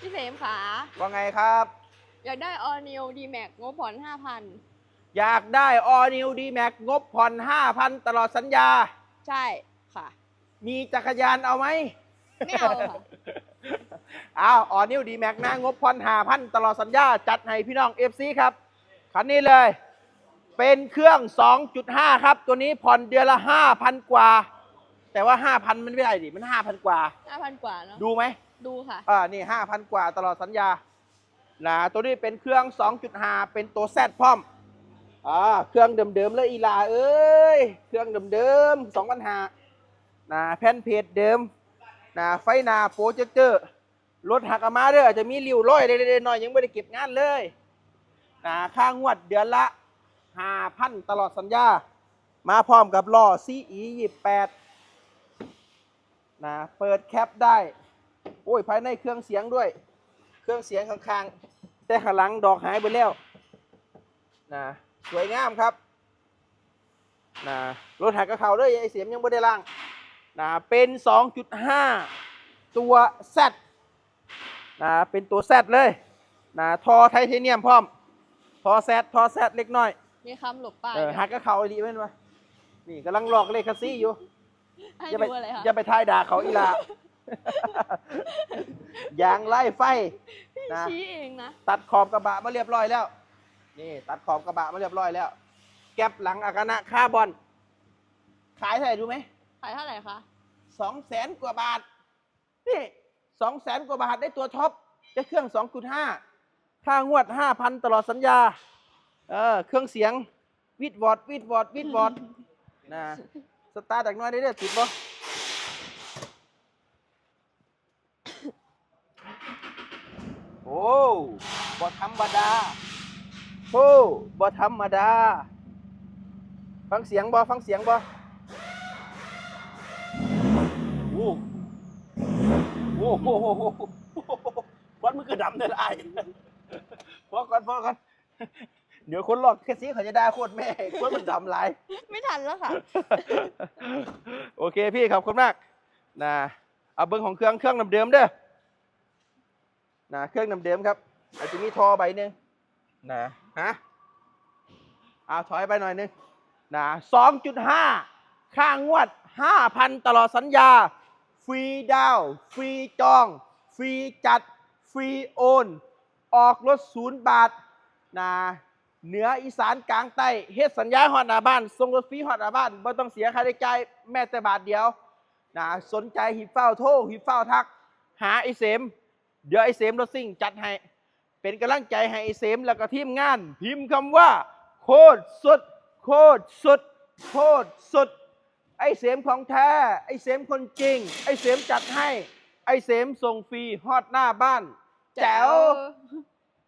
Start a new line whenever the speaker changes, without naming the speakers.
พี่เสมขา
ว่าไงครับ
อยากได้ all new d max งบผ่อน5,000
อยากได้ All New D Max งบผ่อน 5,000 ตลอดสัญญา
ใช่ค่ะ
มีจักรยานเอาไหม
ไม่เอาค่ะ
อ้าวออนิวดีแม็กนะงบผ่อน 5,000 ตลอดสัญญา จัดให้พี่น้อง FC ครับ คันนี้เลย เป็นเครื่อง 2.5 ครับ ตัวนี้ผ่อนเดือนละ 5,000 กว่า แต่ว่า 5,000 มันไม่ได้ดิ มัน 5,000 กว่า
5,000กว่าเนาะ
ดูไหม
ดูค่ะ
อ่า นี่ 5,000 กว่าตลอดสัญญา นะ ตัวนี้เป็นเครื่อง 2.5 เป็นตัวแซดพร้อม อ่า เครื่องเดิมๆเลยอีหลาเอ้ย เครื่องเดิมๆ2,500นะแผ่นเพจเดิม นะ ไฟหนาโปรเจคเตอร์ รถหักออกมาเด้ออาจจะมีริ้วร้อยเล็กๆน้อยๆยังไม่ได้เก็บงานเลย นะค่างวดเดือนละ 5,000 ตลอดสัญญา มาพร้อมกับล้อ CE 28 นะเปิดแคปได้โอ้ยภายในเครื่องเสียงด้วย เครื่องเสียงข้างๆ แต่ข้างหลังดอกหายไปแล้วนะสวยงามครับนะรถหักกระเขาด้วยไอเสียมยังไม่ได้ล่างนะเป็น 2.5 ตัว Z นะเป็นตัว Z เลยนะทอไทเทเนียมพร้อม ทอ Z ทอ Z เล็กน้อย
มีคำหลบป้าย
เออหักกระเขาดีไหมวะนี่กำลังหลอกเลขคาซี่อยู่
ให้
อย่าไป
ดูอะไรคะ
อย่าไปทายด่าเขาอีหลา ยางไล่ไฟ
พี่
นะ
ชี้เองนะ
ตัดขอบกระบะมาเรียบร้อยแล้ว นี่ตัดขอบกระบะมาเรียบร้อยแล้ว แก็บหลังอากานะคาร์บอน ขายเท่าไหร่รู้ไหม
ขายเท่าไหร่คะ
สองแสนกว่าบาท นี่สองแสนกว่าบาทได้ตัวท็อป ได้เครื่องสองจุดห้าค่างวดห้าพันตลอดสัญญา เออ เครื่องเสียงวิดวอร์ดวิดวอร์ดวิดวอร์ดนะ สตาร์ทจากน้อยได้เด้อติดบ่โอ้บ่ธรรมดาโอ้บ่ธรรมดา ฟังเสียงบ่ฟังเสียงบ่โอ้โอ้โหวัดมือกระดำเด้ไอ้พอก่อนพอก่อน เดี๋ยวคนหลอกแค่ซีเขาจะด่าโคตรแม่คนมันดำหลาย
ไม่ทันแล้วค่ะ
โอเคพี่ขอบคุณมากนะเอาเบิ้งของเครื่องเครื่องเดิมๆเด้อนะเครื่องเดิมๆครับอาจจะมีทอใบหนึ่งนะฮะเอาถอยไปหน่อยหนึงนะสองจุดห้าค่างวดห้าพันตลอดสัญญา ฟรีดาวน์ฟรีจอง ฟรีจัด ฟรีโอน ออกรถศูนย์บาทนะ เหนืออีสานกลางใต้เฮ็ดสัญญาฮอดหน้าบ้านส่งรถฟรีฮอดหน้าบ้านไม่ต้องเสียค่าใช้จ่ายแม้แต่บาทเดียวนะสนใจหิบเฝ้าโทรหิบเฝ้าทัก หาไอเสม เดี๋ยวไอเสมรถซิ่งจัดให้ เป็นกำลังใจให้ไอเสมแล้วก็ทีมงาน พิมพ์คำว่า โคตรสุด โคตรสุด โคตรสุด ไอเสมของแท้ ไอเสมคนจริง ไอเสมจัดให้ ไอเสมส่งฟรีฮอดหน้าบ้าน แจ๋ว